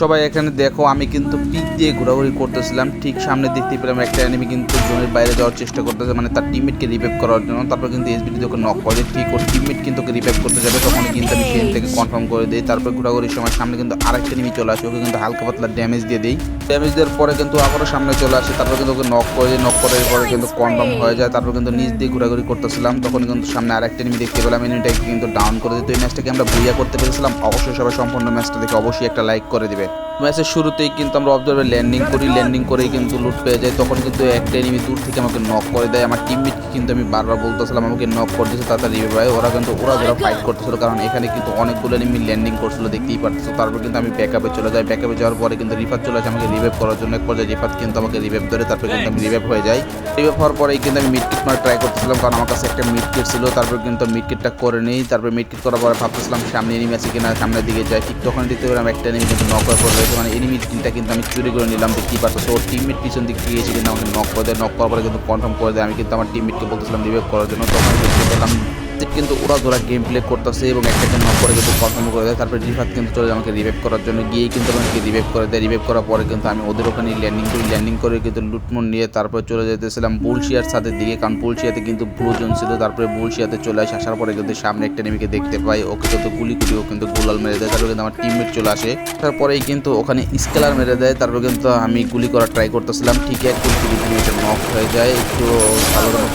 সবাই এখানে দেখো, আমি কিন্তু পিক দিয়ে ঘোরাঘুরি করতেছিলাম। ঠিক সামনে দেখতে পেলাম একটা এনিমি কিন্তু জোনের বাইরে যাওয়ার চেষ্টা করতেছে মানে তার টিমমেটকে রিভাইভ করার জন্য। তারপর কিন্তু এসবিটি ওকে নক করে, ঠিক ওর টিমমেট কিন্তু রিভাইভ করতে যাবে তখন কিন্তু আমি সেখান থেকে কনফার্ম করে দিই। তারপর ঘোরাঘুরির সময় সামনে কিন্তু আরেকটা এনিমি চলে আসে, ওকে কিন্তু হালকা পাতলা ড্যামেজ দিয়ে দিই। ড্যামেজ দেওয়ার পরে কিন্তু আবারও সামনে চলে আসে, তারপর কিন্তু ওকে নক করে নক করার পরে কিন্তু কনফার্ম হয়ে যায়। তারপর কিন্তু নিচ দিয়ে ঘোরাঘুরি করতেছিলাম তখন কিন্তু সামনে আরেকটা এনিমি দেখতে পেলাম এনিমিটাকে কিন্তু ডাউন করে দিই। তো এই ম্যাচটাকে আমরা বুইয়া করতে পেরেছিলাম। অবশ্যই সবাই সম্পূর্ণ ম্যাচটা দেখে অবশ্যই একটা লাইক করে দিবে it. ম্যাচের শুরুতেই কিন্তু আমরা অবজার্ভে ল্যান্ডিং করি ল্যান্ডিং করেই কিন্তু লুট পেয়ে যাই। তখন কিন্তু একটা এনিমি দূর থেকে আমাকে নক করে দেয়। আমার টিমমেট কিন্তু আমি বারবার বলতেছিলাম, আমাকে নক করে করতেছে তাড়াতাড়ি ভাই ওরা কিন্তু, ওরা যারা ফাইট করতেছিল, কারণ এখানে কিন্তু অনেকগুলো এনিমি ল্যান্ডিং করছিল, দেখতেই পারতেছো। তারপর কিন্তু আমি ব্যাকআপে চলে যাই। ব্যাকআপে যাওয়ার পরে কিন্তু রিফাত চলে আসে আমাকে রিভাইভ করার জন্য। এক পর্যায়ে রিফাত কিন্তু আমাকে রিভাইভ ধরে, তারপর কিন্তু আমি রিভাইভ হয়ে যাই। রিভাইভ হওয়ার পরেই কিন্তু আমি মিড কিট মারা ট্রাই করতেছিলাম, কারণ আমার কাছে একটা মিড কিট ছিল। তারপর কিন্তু মিড কিটটা করে নিই। তারপর মিড কিট করার পরে ভাবতেছিলাম সামনে এনিমি আছে কিনা, সামনের দিকে যাই। ঠিক তখন দেখতে পেলাম একটা এনিমি কিন্তু নক রয়েছে মানে এনিমি কিলটা কিন্তু আমি চুরি করে নিলাম। দেখতেই পারছ ওর টিমমেট পিছন দিক থেকে এসে কিন্তু আমাকে নক করে দেয় নক করার পরে কিন্তু কনফার্ম করে দেয়। আমি কিন্তু আমার টিমমেটকে বলতেছিলাম, রিভাইভ করার জন্য তখন যে কিন্তু ওরা ধরা গেম প্লে করতেছে এবং একটাকে নক করে কিন্তু কনফার্ম করে দেয়। তারপরে রিফাত কিন্তু চলে যায় আমাকে রিভাইভ করার জন্য। গিয়েই কিন্তু আমাকে রিভাইভ করে দেয়। রিভাইভ করার পরে কিন্তু আমি ওদের ওখানে ল্যান্ডিং করি। ল্যান্ডিং করে কিন্তু লুটমুট নিয়ে তারপরে চলে যেতেছিলাম বুলশিয়ার সাথে দিকে। কারণ বুলশিয়াতে কিন্তু ব্লু জোন ছিল। তারপরে বুলশিয়াতে চলে আসে। আসার পরে কিন্তু সামনে একটা নেমিকে দেখতে পাই। ওকে কিন্তু গুলি করি। ও কিন্তু গোলাল মেরে দেয়। তারপরে কিন্তু আমার টিমমেট চলে আসে। তারপরেই কিন্তু ওখানে স্কেলার মেরে দেয়। তারপর কিন্তু আমি গুলি করার ট্রাই করতেছিলাম। ঠিক এক গুলি নক হয়ে যায়। একটু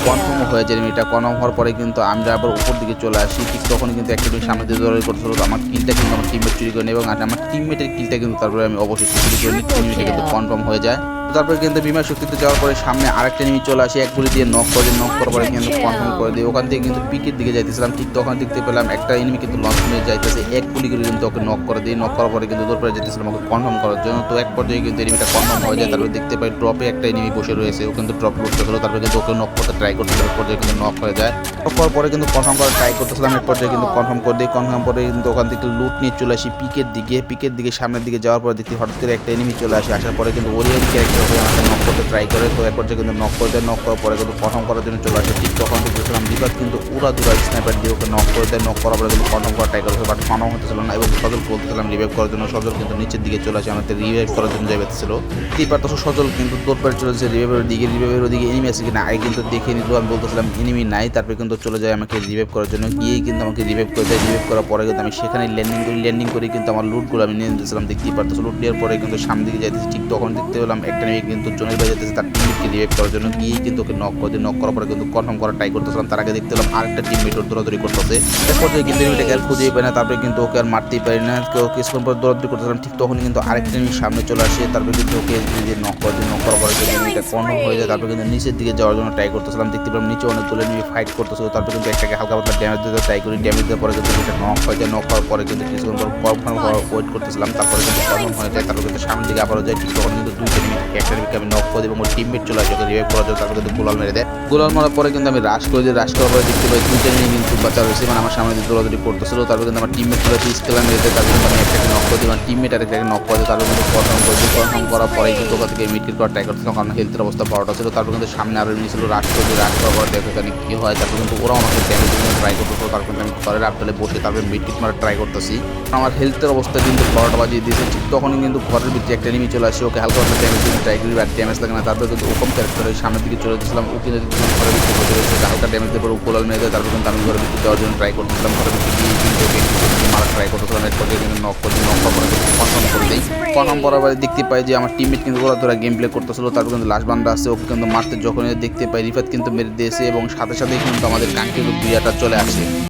কনফার্ম হয়ে যায়। এটা কনফার্ম হওয়ার পরে কিন্তু আমরা আবার উপর দিকে চলে আসি ঠিক তখন কিন্তু একটা টিম সামনে দিয়ে দৌড়াই করতে তো আমার কিলটা কিন্তু আমার টিমমেট চুরি করে নেয় এবং আর আমার টিমমেটের কিলটা কিন্তু তারপরে আমি অবশ্যই চুরি করে নিই টিমমেটে কিন্তু কনফার্ম হয়ে যায়। তারপরে কিন্তু বিমান শক্তিতে যাওয়ার পরে সামনে আরেকটা নিমি চলে আসে, এক গুলি দিয়ে নক করে নক করার পরে কিন্তু কনফার্ম করে দিই ওখান থেকে কিন্তু পিকের দিকে যাইতেছিলাম, ঠিক তখন দেখতে পেলাম একটা এনিমি কিন্তু লঞ্চ নিয়ে যাইতেছে। এক গুলি করে কিন্তু ওকে নক করে দিই নক করার পরে কিন্তু দূর পরে যেতেছিলাম ওকে কনফার্ম করার জন্য। তো এক পর্যায়ে কিন্তু এনিমিটা কনফার্ম হয়ে যায়, তারপরে দেখতে পাই ড্রপে একটা এনিমি বসে রয়েছে, ও কিন্তু ড্রপ করতেছিল তারপরে কিন্তু ওকে নক করতে ট্রাই করতে এক পর্যায়ে কিন্তু নক হয়ে যায়। নক করার পরে কিন্তু কনফার্ম করার ট্রাই করতেছিলাম, এক পর্যায়ে কিন্তু কনফার্ম করে দিই কনফার্ম করে কিন্তু ওখান থেকে লুট নিয়ে চলে আসি পিকের দিকে। পিকের দিকে সামনের দিকে যাওয়ার পরে দেখি হঠাৎ করে একটা এনিমি চলে আসে, আসার পরে কিন্তু ওরিয়ান ক্যারেক্টার আমাকে নক করতে ট্রাই করে। তো এক পর্যায়ে কিন্তু নক করে দেয় নক করার পরে কিন্তু কনফার্ম করার জন্য চলে আসে ঠিক তখন দেখতেছিলাম বিবাদ কিন্তু উড়া দুরা স্নাইপার দিয়ে ওকে নক করে দেয়। নক করার পরে কিন্তু কনফার্ম করার ট্রাই করেছে বাট কনফার্ম হতেছিল না এবং সজল বলতেছিলাম রিভাইভ করার জন্য, সজল কিন্তু নিচের দিকে চলে আসে, আমাদের রিভাইভ করার জন্য যাই ছিল। এই পারতো সজল কিন্তু দৌড় চলেছে রিভাইভের দিকে রিভাইভের ওদিকে এনিমি আছে কিনা, আগে কিন্তু দেখে নিল, আমি বলতেছিলাম এনিমি নাই, তারপরে কিন্তু চলে যায় আমাকে রিভাইভ করার জন্য। গিয়েই কিন্তু আমাকে রিভাইভ করে দেয় রিভাইভ করার পরে কিন্তু আমি সেখানে ল্যান্ডিং করি ল্যান্ডিং করে কিন্তু আমার লুটগুলো আমি নিয়ে নিতেছিলাম। দেখতেই পারতেছি লুট নেওয়ার পরে কিন্তু সামনে দিকে যাইতেছি ঠিক তখন দেখতে পেলাম, একটা নেমে কিন্তু জনের বাইরে যেতেছে তার টিমমেটকে রিভাইভ করার জন্য। গিয়ে কিন্তু ওকে নক করে নক করার পরে কিন্তু কনফার্ম করার ট্রাই করতেছিলাম। তার আগে দেখতে পেলাম আরেকটা টিমমেট ওর দৌড়াদৌড়ি করতেছে। এরপর থেকে কিন্তু এনিমিটাকে আর খুঁজেই পাই না, তারপরে কিন্তু ওকে আর মারতেই পারি না। কিছুক্ষণ পর দৌড়াদৌড়ি করতেছিলাম, ঠিক তখন কিন্তু আরেকটা এনিমি সামনে চলে আসে। তারপরে কিন্তু ওকে যে নক করে নক করার পরে কিন্তু এনিমিটা কনফার্ম হয়ে যায়। তারপরে কিন্তু নিচের দিকে যাওয়ার জন্য ট্রাই করতেছিলাম। দেখতে পেলাম নিচে অনেক তুলে নিয়ে ফাইট করতেছিল। তারপরে কিন্তু একটাকে হালকা পাতলা ড্যামেজ দিতে ট্রাই করি। ড্যামেজ দেওয়ার পরে কিন্তু এটা নক হয়ে যায়। নক হওয়ার পরে কিন্তু কিছুক্ষণ পর কনফার্ম ওয়েট করতেছিলাম। তারপরে কিন্তু কনফার্ম হয়ে যায়। তারপরে কিন্তু সামনের দিকে আবারও যায়। ঠিক তখন কিন্তু দুইটা একটা এনিমিকে আমি নক করে দিই এবং ওর টিমমেট চলে আসে রিভাইভ করার জন্য তারপরে কিন্তু গোলাল মেরে দেয়। গোলাল মারার পরে কিন্তু আমি রাশ করে দিই রাশ করার পরে দেখতে পাই দুইটা এনিমি কিন্তু বাঁচা রয়েছে মানে আমার সামনে দিয়ে দৌড়াদৌড়ি করতেছিল তারপরে কিন্তু আমার টিমমেট চলে আসে, স্কেলার মেরে দেয়, তারপরে আমি একটাকে নক করে দিই আমার টিমমেট আর একটাকে নক করে দিই তারপরে কিন্তু কনফার্ম করে দিই। কনফার্ম করার পরে কিন্তু ওখান থেকে মিড করার ট্রাই করতেছিলাম কারণ হেলথের অবস্থা বড়টা ছিল, তারপর কিন্তু সামনে আরও ছিল রাশ করে দিই রাশ করার পরে দেখো এখানে কী হয়, তারপর কিন্তু ওরাও আমাকে ড্যামেজ ট্রাই করতেছিল তারপর কিন্তু আমি ঘরের আপডালে বসে তারপরে মিড কিট মারার ট্রাই করতেছি। আমার হেলথের অবস্থা কিন্তু বড়টা বাজিয়ে দিয়েছে, ঠিক তখনই কিন্তু ঘরের ভিতরে একটা এনিমি চলে আসে, ওকে হালকা হালকা ড্যামেজ দিতে ট্রাই করি, আর ড্যামেজ লাগে না। তারপরে কিন্তু ওকম ক্যারেক্টারের সামনের দিকে চলে যেতেছিলাম ও কিন্তু ঘরের ভিতরে বসে রয়েছে হালকা ড্যামেজ দেওয়ার উপলাল মেরে দেয়, তারপর কিন্তু আমি ঘরের ভিতরে যাওয়ার জন্য ট্রাই করতেছিলাম, ঘরের ভিতরে গিয়ে কিন্তু মারার ট্রাই করতেছিলাম এরপর কিন্তু নক করে নক করে কনফার্ম করে দিই। কনফার্ম পরে দেখতে পাই যে আমার টিমমেট কিন্তু ওরা তোরা গেম প্লে করতেছিল, তারপর কিন্তু লাস্ট বান্ডা আছে, ওকে কিন্তু মারতে যখন দেখতে পাই, রিফাত কিন্তু মেরে দিয়েছে, এবং সাথে সাথেই কিন্তু আমাদের কাঙ্ক্ষিত বিয়াটা চলে আসে।